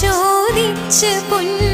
ചോദിച്ച് പൊന്നും